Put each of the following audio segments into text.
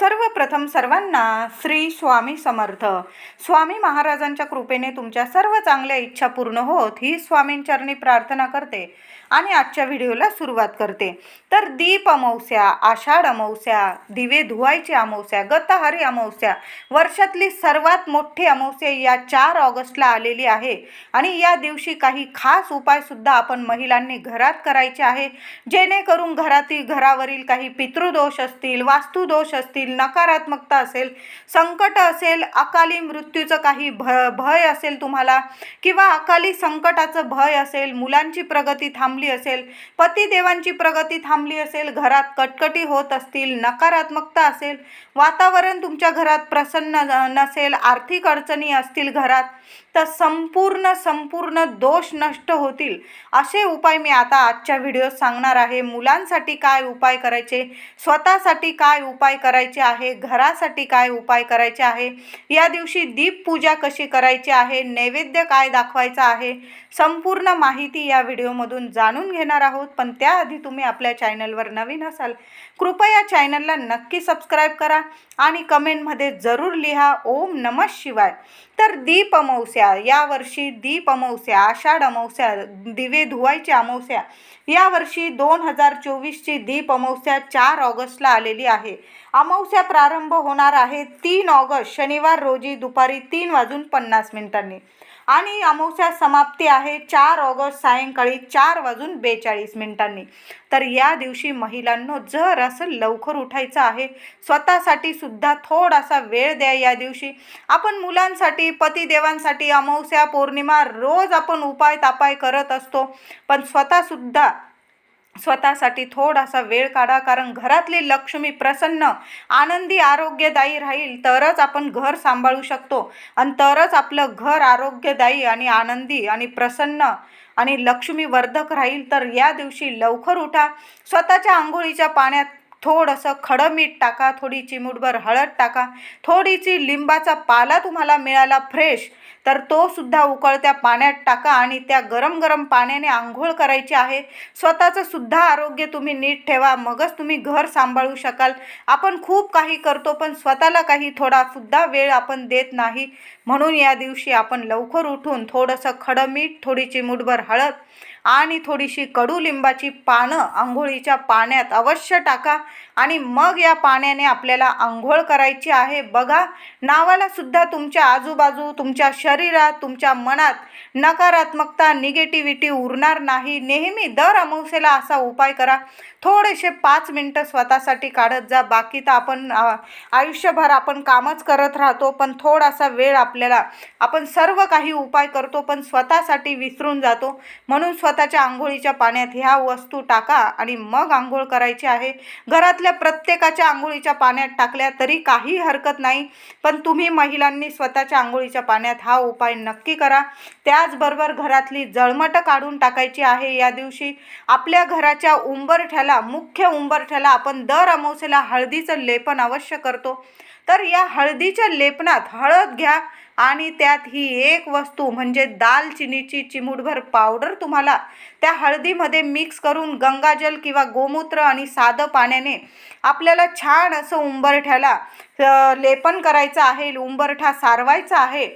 सर्वप्रथम सर्वांना श्री स्वामी समर्थ. स्वामी महाराजांच्या कृपेने तुमच्या सर्व चांगल्या इच्छा पूर्ण होत ही स्वामींचरणी प्रार्थना करते आणि आजच्या व्हिडिओला सुरुवात करते. तर दीप अमावस्या आषाढ अमावस्या दिवे धुवायची अमावस्या गतहारी अमावस्या वर्षातली सर्वात मोठी अमावस्या या चार ऑगस्टला आलेली आहे आणि या दिवशी काही खास उपायसुद्धा आपण महिलांनी घरात करायचे आहे. जेणेकरून घरातील घरावरील काही पितृदोष असतील वास्तुदोष असतील नकारात्मकता असेल संकट असेल अकाली मृत्यूचं काही भ भय असेल तुम्हाला किंवा अकाली संकटाचं भय असेल मुलांची प्रगती थांबली असेल पतिदेवांची प्रगती थांबली असेल घरात कटकटी होत असतील नकारात्मकता असेल वातावरण तुमच्या घरात प्रसन्न नसेल आर्थिक अडचणी असतील घरात तर संपूर्ण संपूर्ण दोष नष्ट होतील. असे उपाय मी आता आजच्या व्हिडिओत सांगणार आहे. मुलांसाठी काय उपाय करायचे? स्वतःसाठी काय उपाय करायचे आहे? घरासाठी काय उपाय करायचे आहे? या दिवशी दीपपूजा कशी करायची आहे? नैवेद्य काय दाखवायचं आहे? संपूर्ण माहिती या व्हिडिओमधून जाणून घेणार आहोत. पण त्याआधी तुम्ही आपल्या चॅनलवर नवीन असाल कृपया चॅनलला नक्की सबस्क्राईब करा आणि कमेंटमध्ये जरूर लिहा ओम नमः शिवाय. तर दीप अमावस्या. यावर्षी दीप अमावस्या आषाढ अमावस्या दिवे धुवायची अमावस्या यावर्षी दोन हजार चोवीसची दीप अमावस्या चार ऑगस्टला आलेली आहे. अमावस्या प्रारंभ होणार आहे तीन ऑगस्ट शनिवार रोजी दुपारी तीन वाजून पन्नास मिनिटांनी. आणि अमावस्या समाप्ती आहे. चार ऑगस्ट सायंकाळी चार वाजून बेचाळीस मिनिटांनी. तर या दिवशी महिलांनो जर असं लवकर उठायचं आहे स्वतःसाठी सुद्धा थोडासा वेळ द्या या दिवशी. आपण मुलांसाठी पतिदेवांसाठी अमावस्या पौर्णिमा रोज आपण उपाय तापाय करत असतो. पण स्वतःसुद्धा स्वतःसाठी थोडासा वेळ काढा कारण घरातली लक्ष्मी प्रसन्न आनंदी आरोग्यदायी राहील तरच आपण घर सांभाळू शकतो. आणि तरच आपलं घर आरोग्यदायी आणि आनंदी आणि प्रसन्न आणि लक्ष्मीवर्धक राहील. तर या दिवशी लवकर उठा. स्वतःच्या आंघोळीच्या पाण्यात थोडंसं खडं मीठ टाका थोडी चिमूटभर हळद टाका थोडीशी लिंबाचा पाला तुम्हाला मिळाला फ्रेश तर तो सुद्धा उकळत्या पाण्यात टाका आणि त्या गरम गरम पाण्याने आंघोळ करायची आहे. स्वतःचं सुद्धा आरोग्य तुम्ही नीट ठेवा मगच तुम्ही घर सांभाळू शकाल. आपण खूप काही करतो पण स्वतःला काही थोडा सुद्धा वेळ आपण देत नाही. म्हणून या दिवशी आपण लवकर उठून थोडंसं खडं मीठ थोडी चिमूटभर हळद आणि थोडीशी कडुलिंबाची पानं आंघोळीच्या पाण्यात अवश्य टाका. आणि मग या पाण्याने आपल्याला आंघोळ करायची आहे. बघा नावाला सुद्धा तुमच्या आजूबाजू तुमच्या शरीरात तुमच्या मनात नकारात्मकता निगेटिव्हिटी उरणार नाही. नेहमी दर अमावस्येला असा उपाय करा. थोडेसे पाच मिनटं स्वतःसाठी काढत जा. बाकी तर आपण आयुष्यभर आपण कामच करत राहतो. पण थोडासा वेळ आपल्याला आपण सर्व काही उपाय करतो पण स्वतःसाठी विसरून जातो. म्हणून स्वतःच्या आंघोळीच्या पाण्यात ह्या वस्तू टाका आणि मग आंघोळ करायची आहे. घरातल्या प्रत्येकाच्या आंघोळीच्या पाण्यात टाकल्या तरी काही हरकत नाही. पण तुम्ही महिलांनी स्वतःच्या आंघोळीच्या पाण्यात हा उपाय नक्की करा. त्याचबरोबर घरातली जळमटं काढून टाकायची आहे या दिवशी. आपल्या घराच्या उंबरठ्याला मुख्य उंबरठ्याला आपण दर अमावस्येला हळदीचं लेपन अवश्य करतो. तर या हळदीच्या लेपनात हळद घ्या आणि त्यात ही एक वस्तू म्हणजे दालचिनीची चिमूटभर पावडर तुम्हाला त्या हळदीमध्ये मिक्स करून गंगाजल किंवा गोमूत्र आणि साधं पाण्याने आपल्याला छान असं उंबरठ्याला लेपन करायचं आहे उंबरठा सारवायचा आहे.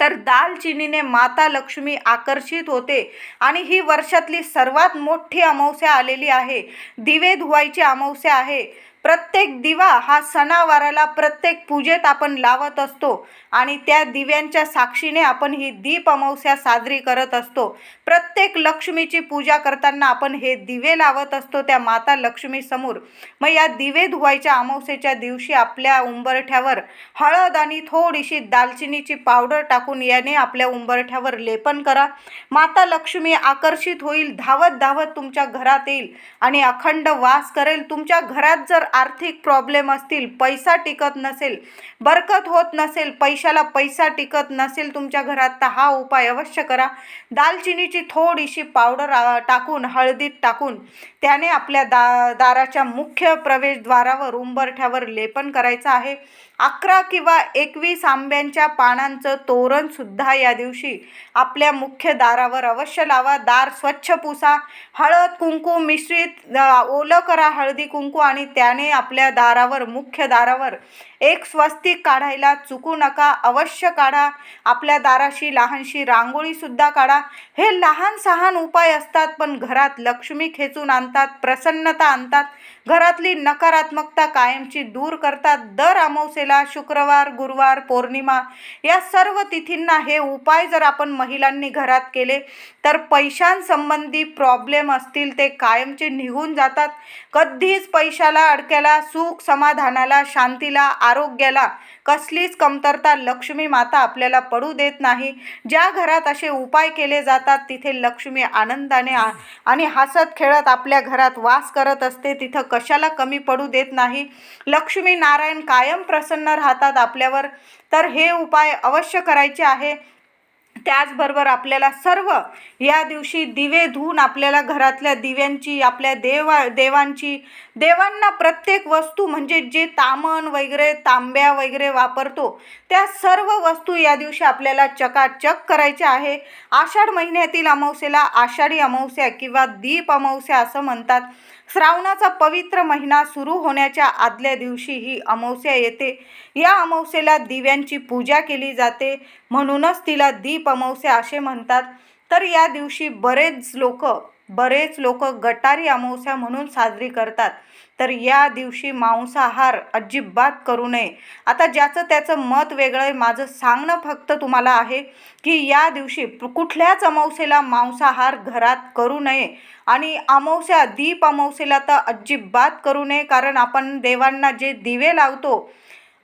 तर दालचिनीने माता लक्ष्मी आकर्षित होते आणि ही वर्षातली सर्वात मोठी अमावस्या आलेली आहे. दिवे धुवायची अमावस्या आहे. प्रत्येक दिवा हा सणावाराला प्रत्येक पूजेत आपण लावत असतो आणि त्या दिव्यांच्या साक्षीने आपण ही दीप अमावस्या साजरी करत असतो. प्रत्येक लक्ष्मीची पूजा करताना आपण हे दिवे लावत असतो त्या माता लक्ष्मीसमोर मग या दिवे धुवायच्या अमावस्येच्या दिवशी आपल्या उंबरठ्यावर हळद आणि थोडीशी दालचिनीची पावडर टाकून याने आपल्या उंबरठ्यावर लेपन करा. माता लक्ष्मी आकर्षित होईल धावत धावत तुमच्या घरात येईल आणि अखंड वास करेल. तुमच्या घरात जर आर्थिक प्रॉब्लेम असतील पैसा टिकत नसेल बरकत होत नसेल पैशाला पैसा टिकत नसेल तुमच्या घरात तर हा उपाय अवश्य करा. दालचिनीची थोडीशी पावडर टाकून हळदीत टाकून त्याने आपल्या दा दाराच्या मुख्य प्रवेशद्वारावर उंबरठ्यावर लेपन करायचं आहे. अकरा किंवा एकवीस आंब्यांच्या पानांचं तोरणसुद्धा या दिवशी आपल्या मुख्य दारावर अवश्य लावा. दार स्वच्छ पुसा. हळद कुंकू मिश्रित ओलं करा. हळदी कुंकू आणि त्याने आपल्या दारावर मुख्य दारावर एक स्वस्तिक काढायला चुकू नका. अवश्य काढा. आपल्या दाराशी लहानशी रांगोळीसुद्धा काढा. हे लहान सहान उपाय असतात पण घरात लक्ष्मी खेचून आणतात प्रसन्नता आणतात. घरातली नकारात्मकता कायमची दूर करतात. दर अमावस्येला शुक्रवार गुरुवार पौर्णिमा या सर्व तिथींना हे उपाय जर आपण महिलांनी घरात केले तर पैशांसंबंधी प्रॉब्लेम असतील ते कायमचे निघून जातात. कधीच पैशाला अडक्याला सुख समाधानाला शांतीला आरोग्याला कसलीच कमतरता लक्ष्मी माता आपल्याला पडू देत नाही. ज्या घरात असे उपाय केले जातात तिथे लक्ष्मी आनंदाने आ- आणि हसत खेळत आपल्या घरात वास करत असते. तिथं कशाला कमी पडू देत नाही. लक्ष्मी नारायण कायम प्रसन्न राहतात आपल्यावर. तर हे उपाय अवश्य करायचे आहे. त्याचबरोबर आपल्याला सर्व या दिवशी दिवे धुवून आपल्याला घरातल्या दिव्यांची आपल्या देवा देवांची देवांना प्रत्येक वस्तू म्हणजे जे तामण वगैरे तांब्या वगैरे वापरतो त्या सर्व वस्तू या दिवशी आपल्याला चकाचक करायच्या आहे. आषाढ महिन्यातील अमावस्येला आषाढी अमावस्या किंवा दीप अमावस्या असं म्हणतात. श्रावणाचा पवित्र महिना सुरू होण्याच्या आदल्या दिवशी ही अमावस्या येते. या अमावस्येला दिव्यांची पूजा केली जाते. म्हणूनच तिला दीप अमावस्या असे म्हणतात. तर या दिवशी बरेच लोक बरेच लोक गटारी अमावस्या म्हणून साजरी करतात. तर या दिवशी मांसाहार अजिबात करू नये. आता ज्याचं त्याचं मत वेगळं आहे. माझं सांगणं फक्त तुम्हाला आहे की या दिवशी कुठल्याच अमावस्येला मांसाहार घरात करू नये. आणि अमावस्या दीप अमावस्येला तर अजिबात करू नये कारण आपण देवांना जे दिवे लावतो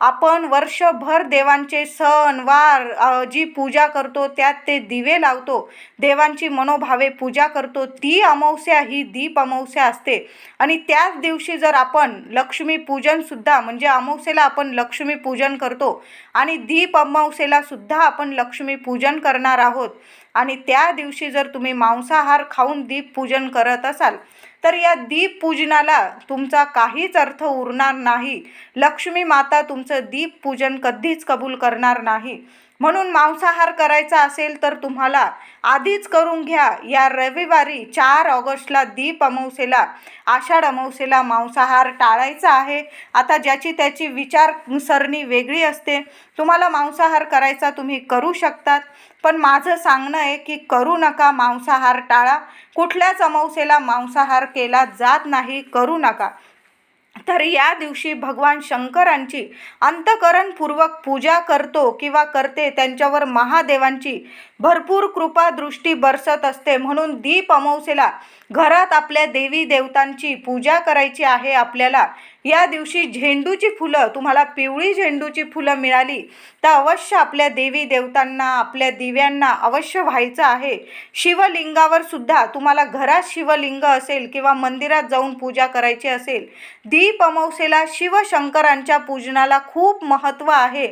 आपण वर्षभर देवांचे सण वार जी पूजा करतो त्यात ते दिवे लावतो. देवांची मनोभावे पूजा करतो. ती अमावस्या ही दीप अमावस्या असते. आणि त्याच दिवशी जर आपण लक्ष्मी पूजनसुद्धा म्हणजे अमावस्येला आपण लक्ष्मी पूजन करतो आणि दीप अमावस्येलासुद्धा आपण लक्ष्मी पूजन करणार आहोत. आणि त्या दिवशी जर तुम्ही मांसाहार खाऊन दीप पूजन करत असाल तर या दीप पूजनाला तुमचा काहीच अर्थ उरणार नाही. लक्ष्मी माता तुमचं दीप पूजन कधीच कबूल करणार नाही. म्हणून मांसाहार करायचा असेल तर तुम्हाला आधीच करून घ्या. या रविवारी चार ऑगस्टला दीप अमावसेला आषाढ अमावसेला मांसाहार टाळायचा आहे. आता ज्याची त्याची विचारसरणी वेगळी असते. तुम्हाला मांसाहार करायचा तुम्ही करू शकतात. पण माझं सांगणं आहे की करू नका मांसाहार टाळा. कुठल्याच अमावसेला मांसाहार केला जात नाही करू नका. तर या दिवशी भगवान शंकरांची अंतकरणपूर्वक पूजा करतो किंवा करते त्यांच्यावर महादेवांची भरपूर कृपा दृष्टी बरसत असते. म्हणून दीप अमावसेला घरात आपल्या देवी देवतांची पूजा करायची आहे आपल्याला या दिवशी झेंडूची फुलं तुम्हाला पिवळी झेंडूची फुलं मिळाली तर अवश्य आपल्या देवी देवतांना आपल्या दिव्यांना अवश्य व्हायचं आहे. शिवलिंगावर सुद्धा तुम्हाला घरात शिवलिंग असेल किंवा मंदिरात जाऊन पूजा करायची असेल दीप अमावसेला शिवशंकरांच्या पूजनाला खूप महत्त्व आहे.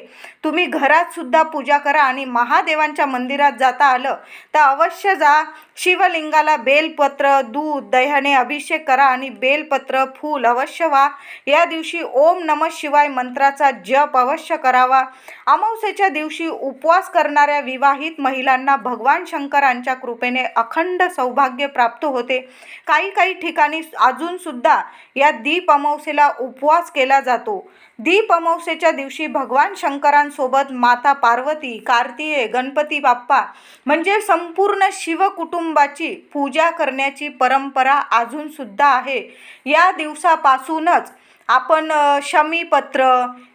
तुम्ही घरात सुद्धा पूजा करा आणि महादेवांच्या मंदिरात जाता आलं तर अवश्य जा. शिवलिंगाला बेलपत्र दूध दह्याने अभिषेक करा आणि बेलपत्र फूल अवश्य व्हा. या दिवशी ओम नम शिवाय मंत्राचा जप अवश्य करावा. अमावस्येच्या दिवशी उपवास करणाऱ्या विवाहित महिलांना भगवान शंकरांच्या कृपेने अखंड सौभाग्य प्राप्त होते. काही काही ठिकाणी अजूनसुद्धा या दीप अमावस्येला उपवास केला जातो. दीप अमावस्येच्या दिवशी भगवान शंकरांसोबत माता पार्वती कार्तिये गणपती बाप्पा म्हणजे संपूर्ण शिवकुटुंबाची पूजा करण्याची परंपरा अजूनसुद्धा आहे. या दिवसापासूनच आपण शमीपत्र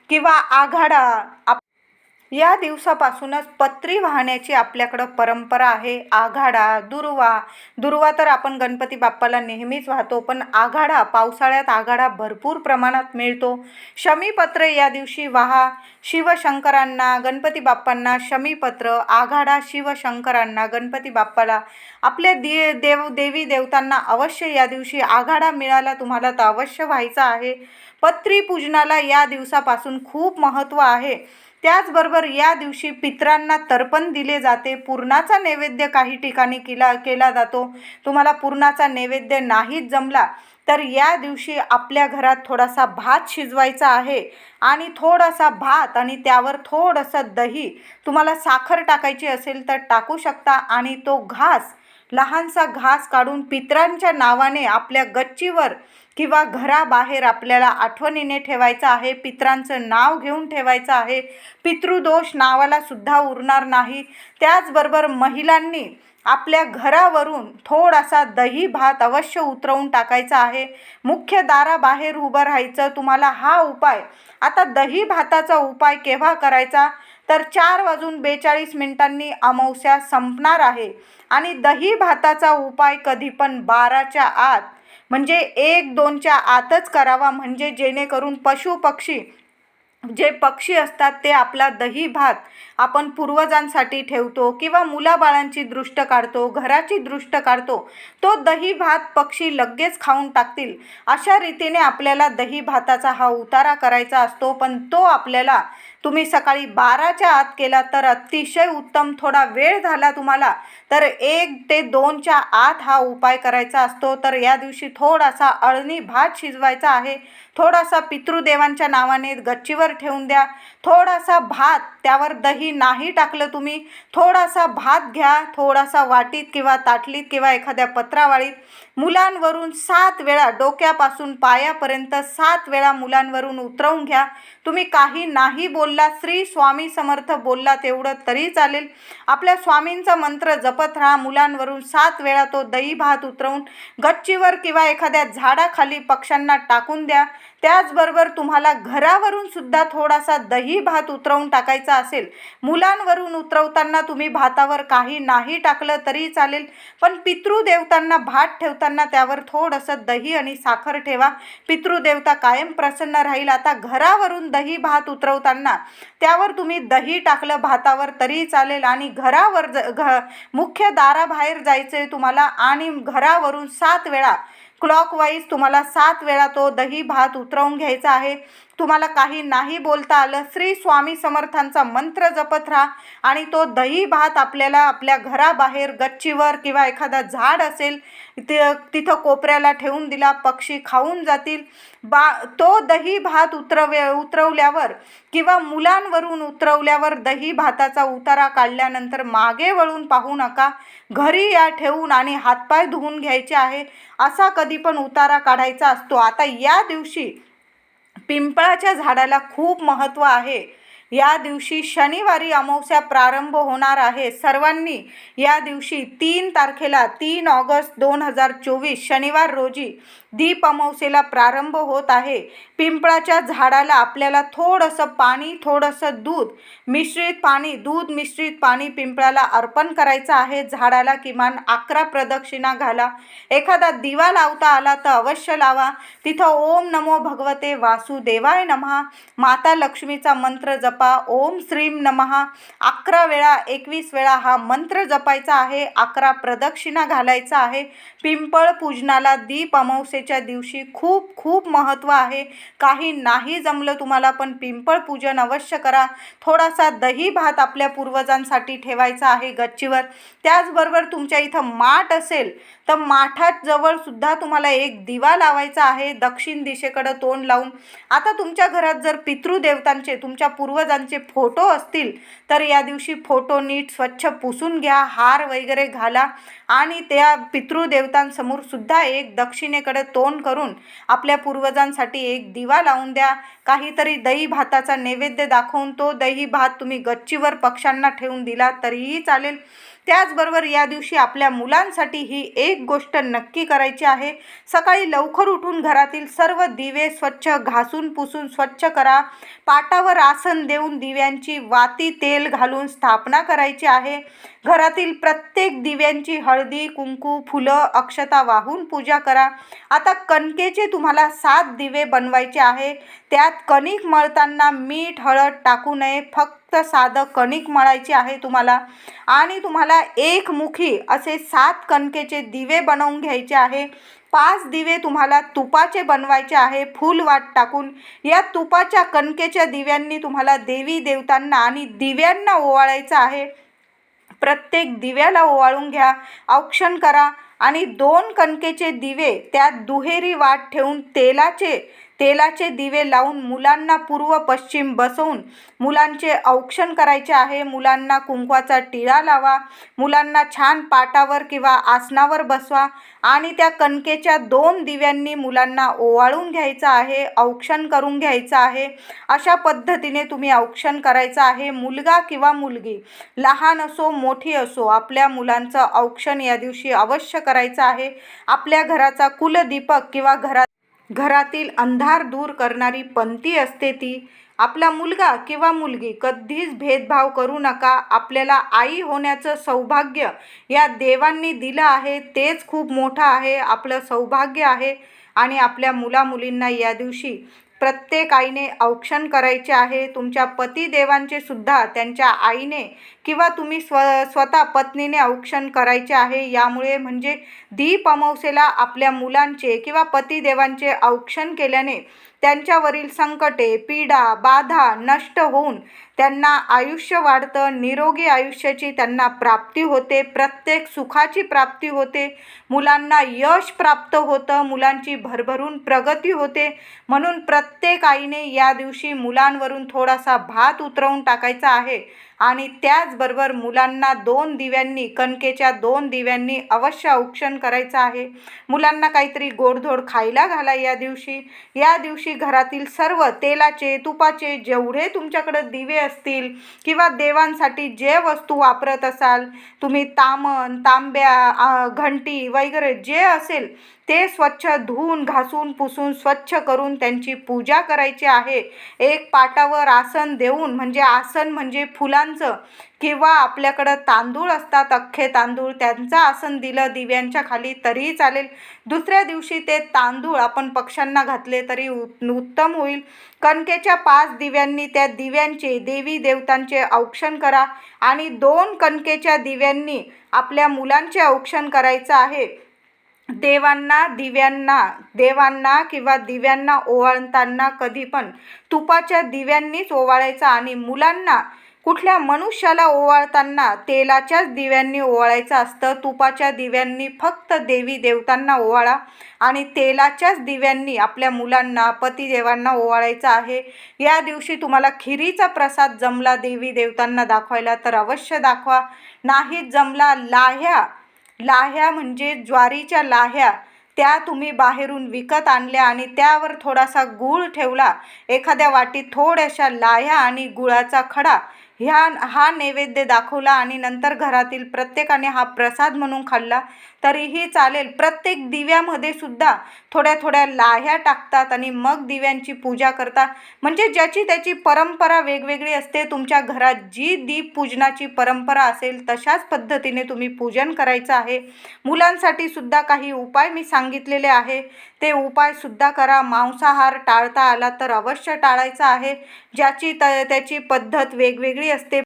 किंवा आघाडा आप या दिवसापासूनच पत्री वाहण्याची आपल्याकडं परंपरा आहे. आघाडा दुर्वा दुर्वा तर आपण गणपती बाप्पाला नेहमीच वाहतो पण आघाडा पावसाळ्यात आघाडा भरपूर प्रमाणात मिळतो. शमीपत्र या दिवशी वाहा. शिवशंकरांना गणपती बाप्पांना शमीपत्र आघाडा शिवशंकरांना गणपती बाप्पाला. आपल्या दे देव देवी देवतांना अवश्य या दिवशी आघाडा मिळाला तुम्हाला तर अवश्य व्हायचा आहे. पत्री पूजनाला या दिवसापासून खूप महत्त्व आहे. त्याचबरोबर या दिवशी पितरांना तर्पण दिले जाते. पुरणाचा नैवेद्य काही ठिकाणी केला केला जातो. तुम्हाला पुरणाचा नैवेद्य नाहीच जमला तर या दिवशी आपल्या घरात थोडासा भात शिजवायचा आहे आणि थोडासा भात आणि त्यावर थोडंसं दही. तुम्हाला साखर टाकायची असेल तर टाकू शकता आणि तो घास लहानसा घास काढून पितरांच्या नावाने आपल्या गच्चीवर किंवा घराबाहेर आपल्याला आठवणीने ठेवायचं आहे पित्रांचं नाव घेऊन ठेवायचं आहे पितृदोष नावाला सुद्धा उरणार नाही. त्याचबरोबर महिलांनी आपल्या घरावरून थोडासा दही भात अवश्य उतरवून टाकायचा आहे. मुख्य दाराबाहेर उभं राहायचं तुम्हाला हा उपाय आता दही भाताचा उपाय केव्हा करायचा? तर चार वाजून बेचाळीस मिनिटांनी अमावस्या संपणार आहे. आणि दही भाताचा उपाय कधी पण बाराच्या आत म्हणजे एक दोनच्या आतच करावा म्हणजे जेणेकरून पशु पक्षी जे पक्षी असतात ते आपला दही भात आपण पूर्वजांसाठी ठेवतो किंवा मुलाबाळांची दृष्ट काढतो घराची दृष्ट काढतो तो दही भात पक्षी लगेच खाऊन टाकतील. अशा रीतीने आपल्याला दही भाताचा हा उतारा करायचा असतो पण तो आपल्याला तुम्ही सकाळी बाराच्या आत केला तर अतिशय उत्तम थोडा वेळ झाला तुम्हाला. तर एक ते दोनच्या आत हा उपाय करायचा असतो. तर या दिवशी थोडासा अळणी भात शिजवायचा आहे. थोडासा पितृदेवांच्या नावाने गच्चीवर ठेवून द्या. थोडासा भात त्यावर दही नाही टाकलं तुम्ही थोडासा भात घ्या थोडासा वाटीत किंवा ताटलीत किंवा एखाद्या पत्रावाळीत. मुलांवरून सात वेळा डोक्यापासून पायापर्यंत सात वेळा मुलांवरून उतरवून घ्या. तुम्ही काही नाही बोलला श्री स्वामी समर्थ बोलला तेवढं तरी चालेल. आपल्या स्वामींचा मंत्र जपत राहा मुलांवरून सात वेळा तो दही भात उतरवून गच्चीवर किंवा एखाद्या झाडाखाली पक्ष्यांना टाकून द्या. त्याचबरोबर तुम्हाला घरावरून सुद्धा थोडासा दही भात उतरवून टाकायचा असेल मुलांवरून उतरवताना तुम्ही भातावर काही नाही टाकलं तरी चालेल पण पितृदेवतांना भात ठेवताना त्यावर थोडंसं दही आणि साखर ठेवा. पितृदेवता कायम प्रसन्न राहील. आता घरावरून दही भात उतरवताना त्यावर तुम्ही दही टाकलं भातावर तरी चालेल आणि घरावर ज घ मुख्य दाराबाहेर जायचं आहे तुम्हाला आणि घरावरून सात वेळा क्लॉकवाईज तुम्हाला सात वेळा तो दही भात उतरवून घ्यायचा आहे. तुम्हाला काही नाही बोलता आलं श्री स्वामी समर्थांचा मंत्र जपत राहा आणि तो दही भात आपल्याला आपल्या घराबाहेर गच्चीवर किंवा एखादा झाड असेल ते तिथं कोपऱ्याला ठेवून दिला पक्षी खाऊन जातील. बा तो दही भात उतरवे उतरवल्यावर किंवा मुलांवरून उतरवल्यावर दही भाताचा उतारा काढल्यानंतर मागे वळून पाहू नका. घरी या ठेवून आणि हातपाय धुवून घ्यायचे आहे असा कधी पण उतारा काढायचा असतो. आता या दिवशी पिंपळाच्या झाडाला खूप महत्त्व आहे. या दिवशी शनिवारी अमावस्या प्रारंभ होणार आहे. सर्वांनी या दिवशी तीन तारखेला तीन ऑगस्ट दोन हजार चोवीस शनिवार रोजी दीप अमावस्येला प्रारंभ होत आहे. पिंपळाच्या झाडाला आपल्याला थोडंसं पाणी थोडंसं दूध मिश्रित पाणी दूध मिश्रित पाणी पिंपळाला अर्पण करायचं आहे. झाडाला किमान अकरा प्रदक्षिणा घाला. एखादा दिवा लावता आला तर अवश्य लावा. तिथं ओम नमो भगवते वासुदेवाय नमः माता लक्ष्मीचा मंत्र जपा. ओम श्रीम नमहा. अकरा वेळा एकवीस वेळा हा मंत्र जपायचा आहे. अकरा प्रदक्षिणा घालायचा आहे. पिंपळ पूजनाला दीप अमावस्येच्या दिवशी खूप खूप महत्त्व आहे. काही नाही जमलं तुम्हाला पण पिंपळ पूजन अवश्य करा. थोडासा दही भात आपल्या पूर्वजांसाठी ठेवायचा आहे गच्चीवर. त्याचबरोबर तुमच्या इथं माठ असेल तर माठात जवळसुद्धा तुम्हाला एक दिवा लावायचा आहे दक्षिण दिशेकडं तोंड लावून. आता तुमच्या घरात जर पितृदेवतांचे तुमच्या पूर्वजांचे फोटो असतील तर या दिवशी फोटो नीट स्वच्छ पुसून घ्या हार वगैरे घाला आणि त्या पितृदेवतांसमोर सुद्धा एक दक्षिणेकडे तोंड करून आपल्या पूर्वजांसाठी एक दिवा लावून द्या. काहीतरी दही भाताचा नैवेद्य दाखवून तो दही भात तुम्ही गच्चीवर पक्ष्यांना ठेवून दिला तरीही चालेल. त्याचबरोबर या दिवशी आपल्या मुलांसाठी ही एक गोष्ट नक्की करायची आहे. सकाळी लवकर उठून घरातील सर्व दिवे स्वच्छ घासून पुसून स्वच्छ करा. पाटावर आसन देऊन दिव्यांची वाती तेल घालून स्थापना करायची आहे. घरातील प्रत्येक दिव्यांची हळदी कुंकू फुलं अक्षता वाहून पूजा करा. आता कणकेचे तुम्हाला सात दिवे बनवायचे आहे त्यात कणिक मळताना मीठ हळद टाकू नये. फक्त साधं कणिक मळायचे आहे तुम्हाला. आणि तुम्हाला एकमुखी असे सात कणकेचे दिवे बनवून घ्यायचे आहे. पाच दिवे तुम्हाला तुपाचे बनवायचे आहे. फूल वाट टाकून. या तुपाच्या कणकेच्या दिव्यांनी तुम्हाला देवी देवतांना आणि दिव्यांना ओवाळायचं आहे. प्रत्येक दिव्याला ओवाळून घ्या औक्षण करा आणि दोन कणकेचे दिवे त्यात दुहेरी वाट ठेवून तेलाचे तेलाचे दिवे लावून मुलांना पूर्व पश्चिम बसवून मुलांचे औक्षण करायचे आहे. मुलांना कुंकवाचा टिळा लावा. मुलांना छान पाटावर किंवा आसनावर बसवा. आणि त्या कणकेच्या दोन दिव्यांनी मुलांना ओवाळून घ्यायचं आहे औक्षण करून घ्यायचं आहे. अशा पद्धतीने तुम्ही औक्षण करायचं आहे. मुलगा किंवा मुलगी लहान असो मोठी असो आपल्या मुलांचं औक्षण या दिवशी अवश्य करायचं आहे. आपल्या घराचा कुलदीपक किंवा घरात घरातील अंधार दूर करणारी पंथी असते ती. आपला मुलगा किंवा मुलगी कधीच भेदभाव करू नका. आपल्याला आई होण्याचं सौभाग्य या देवांनी दिलं आहे. तेच खूप मोठं आहे. आपलं सौभाग्य आहे. आणि आपल्या मुलामुलींना या दिवशी प्रत्येक आईने औक्षण करायचे आहे. तुमच्या पतिदेवांचे सुद्धा त्यांच्या आईने किंवा तुम्ही स्व स्वतः पत्नीने औक्षण करायचे आहे. यामुळे म्हणजे दीप अमावसेला आपल्या मुलांचे किंवा पतिदेवांचे औक्षण केल्याने त्यांच्यावरील संकटे पीडा बाधा नष्ट होऊन त्यांना आयुष्य वाढतं. निरोगी आयुष्याची त्यांना प्राप्ती होते. प्रत्येक सुखाची प्राप्ती होते. मुलांना यश प्राप्त होतं. मुलांची भरभरून प्रगती होते. म्हणून प्रत्येक आईने या दिवशी मुलांवरून थोडासा भात उतरवून टाकायचा आहे. आणि त्याचबरोबर मुलांना दोन दिव्यांनी कणकेच्या दोन दिव्यांनी अवश्य औक्षण करायचं आहे. मुलांना काहीतरी गोडधोड खायला घाला या दिवशी. या दिवशी घरातील सर्व तेलाचे तुपाचे जेवढे तुमच्याकडं दिवे असतील किंवा देवांसाठी जे वस्तू वापरत असाल तुम्ही तामण तांब्या घंटी वगैरे जे असेल ते स्वच्छ धुवून घासून पुसून स्वच्छ करून त्यांची पूजा करायची आहे. एक पाटावर आसन देऊन म्हणजे आसन म्हणजे फुलां फुलांचं किंवा आपल्याकडं तांदूळ असतात अख्खे तांदूळ त्यांचं आसन दिलं दिव्यांच्या खाली तरीही चालेल. दुसऱ्या दिवशी ते तांदूळ आपण पक्ष्यांना घातले तरी उत्तम होईल. कणकेच्या पाच दिव्यांनी त्या दिव्यांचे देवी देवतांचे औक्षण करा आणि दोन कणकेच्या दिव्यांनी आपल्या मुलांचे औक्षण करायचं आहे. देवांना दिव्यांना देवांना किंवा दिव्यांना ओवाळताना कधी पण तुपाच्या दिव्यांनीच ओवाळायचं आणि मुलांना कुठल्या मनुष्याला ओवाळताना तेलाच्याच दिव्यांनी ओवाळायचं असतं? तुपाच्या दिव्यांनी फक्त देवी देवतांना ओवाळा आणि तेलाच्याच दिव्यांनी आपल्या मुलांना पतिदेवांना ओवाळायचं आहे. या दिवशी तुम्हाला खिरीचा प्रसाद जमला देवी देवतांना दाखवायला तर अवश्य दाखवा. नाही जमला लाह्या. लाह्या म्हणजे ज्वारीच्या लाह्या. त्या तुम्ही बाहेरून विकत आणल्या आणि त्यावर थोडासा गूळ ठेवला. एखाद्या वाटीत थोड्याशा लाह्या आणि गुळाचा खडा ह्या हा नैवेद्य दाखवला आणि नंतर घरातील प्रत्येकाने हा प्रसाद म्हणून खाल्ला. तरीही चालेल. प्रत्येक दिव्यामध्ये सुद्धा थोड्या थोड्या लाह्या टाकतात आणि मग दिव्यांची पूजा करतात. म्हणजे ज्याची त्याची परंपरा वेगवेगळी असते तुमच्या घरात जी दीप पूजनाची परंपरा असेल तशाच पद्धतीने तुम्ही पूजन करायचं आहे. मुलांसाठी सुद्धा काही उपाय मी सांगितलेले आहे. ते उपायसुद्धा करा. मांसाहार टाळता आला तर अवश्य टाळायचा आहे. ज्याची त त्याची पद्धत वेगवेगळी असते.